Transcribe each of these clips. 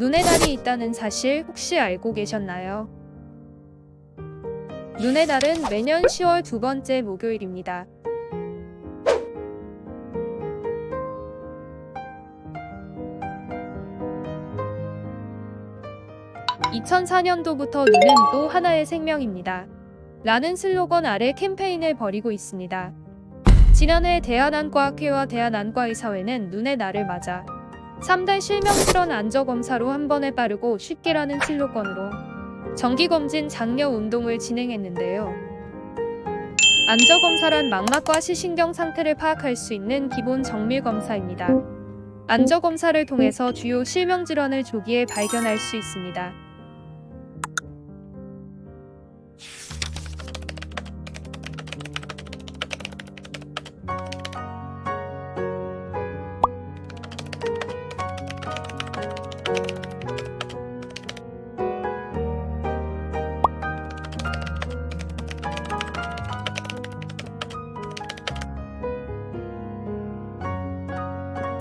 눈의 달이 있다는 사실 혹시 알고 계셨나요? 눈의 달은 매년 10월 두 번째 목요일입니다. (2004년도부터) 눈은 또 하나의 생명입니다. 라는 슬로건 아래 캠페인을 벌이고 있습니다. 지난해 대한안과학회와 대한안과의사회는 눈의 날을 맞아 3대 실명질환 안저검사로 한 번에 빠르고 쉽게라는 슬로건으로 정기검진 장려 운동을 진행했는데요. 안저검사란 망막과 시신경 상태를 파악할 수 있는 기본 정밀검사입니다. 안저검사를 통해서 주요 실명질환을 조기에 발견할 수 있습니다.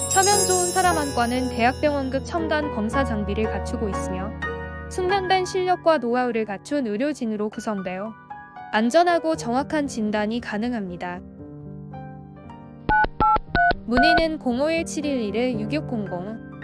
서면 좋은 사람 안과는 대학병원급 첨단 검사 장비를 갖추고 있으며 숙련된 실력과 노하우를 갖춘 의료진으로 구성되어 안전하고 정확한 진단이 가능합니다. 문의는 051-711-6600